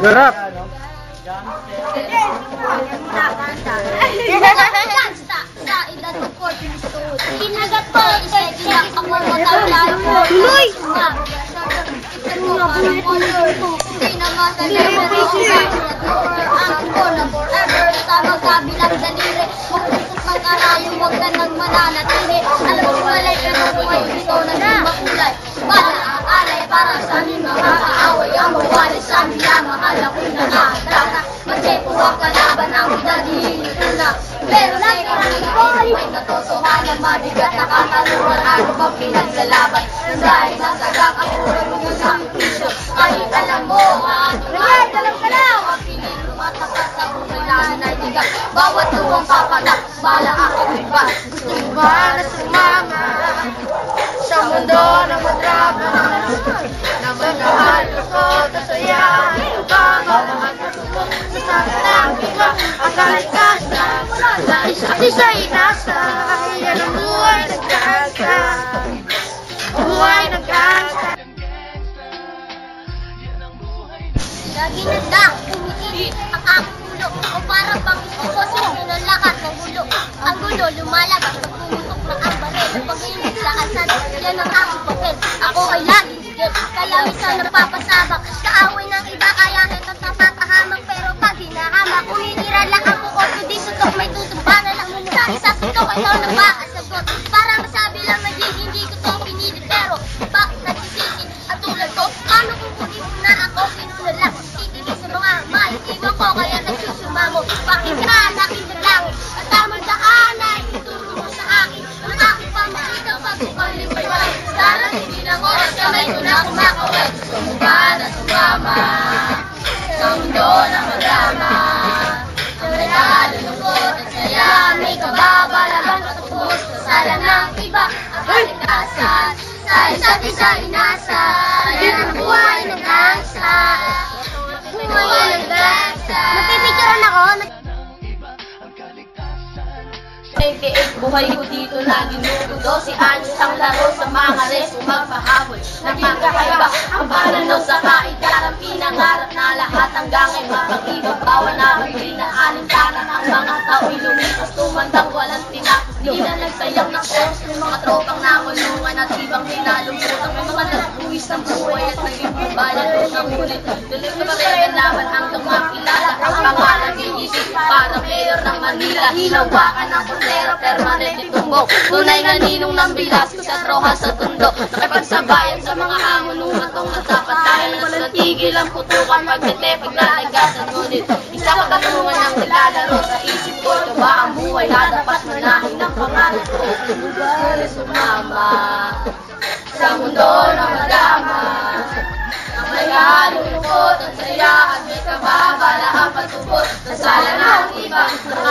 Garap. Kinagat po, kaya ako matawala po. Tuloy! Hindi naman sa Ang ko na forever sa magkabilang daliri. Magpusok ng karayong huwag ka nang mananatili. Alam mo malay ka na buhay dito na makulay. Ang alay para sa aming mga kaaway. Ang mawali sa amin na mahal ako'y nakatrata. Magsepo ang kalaban ang dadihili ko na. Pero sa karang boy, may natotohanan mabigat na katanungan. Ano ba pinagsalaban? Dahil nasa kakapuran mo yung sakripisyo. Kahit alam mo, na, alam ka na. Ang piling lumatakas sa buhay na nanaydigan. Bawat tuwang papatak, bala ako iba. Gusto ba na sumama? Sa mundo na madrama Na ako, tasaya Ikaw ba mahal na tumo Sa sana ng iba Ang kalikasan Sa isa't isa'y nasa Yan ang buhay nagkasa Buhay nagkasa Lagi nagdang, umiinit ang aking ulo. O para bang ako ng lahat ng Ang gulo lumalabas Ako laging higit, kaya minsan napapasabak Kaaway ng iba, kaya ito napatahamak Pero pag hinahamak, umitira lang ang buko Hindi tutok, may tutumba na lang Sa isa ikaw ay na ba kamay ko na sumama Sa mundo na madrama Sa nalulungkot at saya May kababalaban patapos Sa sala ng iba Ang kalikasan Sa isa't isa inasa Yan ang buhay ng dansa Buhay ng dansa Napipicturean ako Eke, buhay ko dito na ginugulo Si Anyos ang laro sa mga res Magpahabol ng magkakaiba Ang pananaw sa kaidaran Pinangarap na lahat hanggang ay mapag-ibig Bawal na huli na alintanan Ang mga tao'y lumipas Tumandang walang tinapos Di na nagsayang ng oras Yung mga tropang nakulungan At ibang pinalumutan May mga nagbuwis ng buhay At naging bayan ko ng ulit Tuloy pa rin laban hanggang makilala. Ang pangalan inisip para mayor ng Manila. Hinawakan ng kutera permanente tumbok Tunay na ninong ng bilas sa troha sa tundo. Nakipagsabayan sa mga hamon Umatong natapat dahil walang tigil ang putukan. Pagdete paglalagasan ngunit Isa katanungan ang nilalaro. Sa isip ko Ito ba ang buhay? Na dapat manahin ng pangalan ko. Buhay sumama Sa mundo na madama. Ang may kalulungkot at saya At may kababala ang patubot Ha, ha, ha.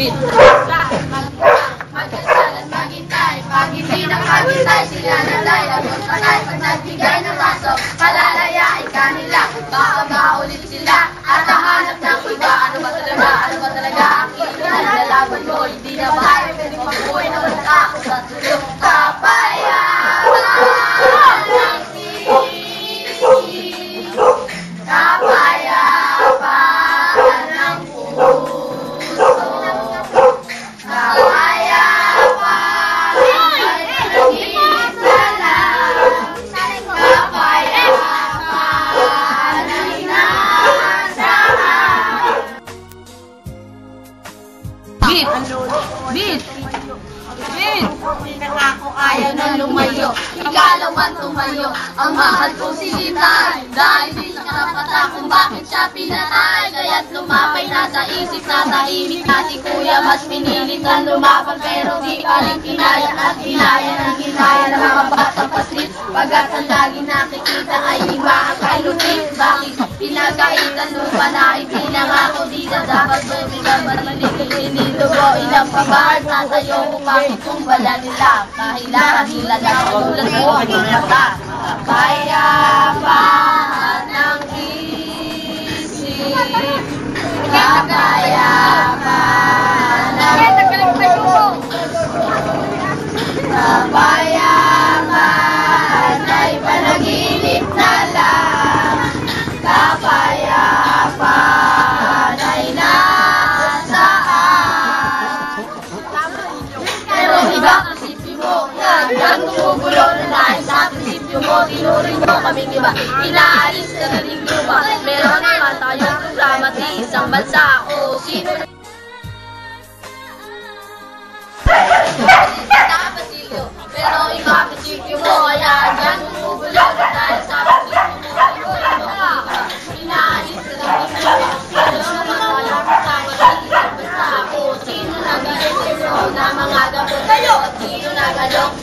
Beat. Magdasal at maghintay Pag hindi nakaghintay sila nalay Lagot patay pag ng raso Palalayain ka nila Baka sila At hahanap ng iba Ano ba talaga, ano ba talaga Ang ikinalalaban mo Hindi na bahay Pwede na sa tulong Kapayapaan ng na lumayo, ikalawan tumayo. Ang mahal ko si Litay Dahil di sa karapatan kung bakit siya pinatay. Kaya't lumapay na sa isip na tahimik na si Kuya Mas pinilit na lumaban pero di pa rin kinaya At kinaya ng kinaya ng mga batang paslit. Pagkat ang lagi nakikita ay iba ang kailutin. Bakit pinagkaitan lupa na ipinangako Di na dapat ko ilang pabahar At ayoko pakitumbala nila. Kahilahan nila na tulad ko ang mata. Kapayapan ng isip. Kapayapan Pero iba ang sipyo mo Hanggang tumugulo na sa prinsipyo mo Tinuring mo kaming iba. Inaalis na rin lupa Meron naman tayong programa Di isang bansa o sino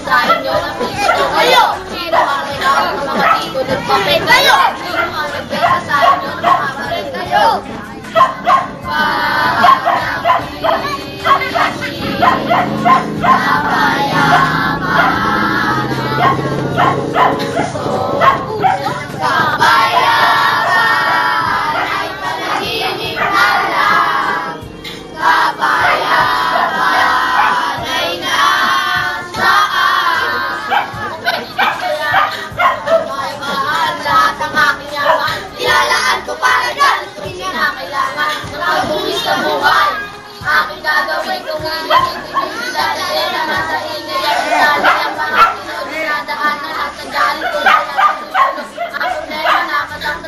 sa inyo ng piso kayo Sino ang kailangan ng mga tito ng papel kayo Sino ang nagbenta sa inyo ng mga baril kayo Kapayapan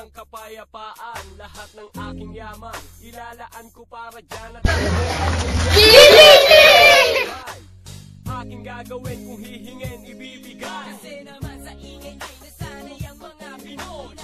ng kapayapaan Lahat ng aking yaman Ilalaan ko para dyan at Aking gagawin kung hihingin ibibigay. Kasi naman sa ingay ay nasanay ang mga Pinoy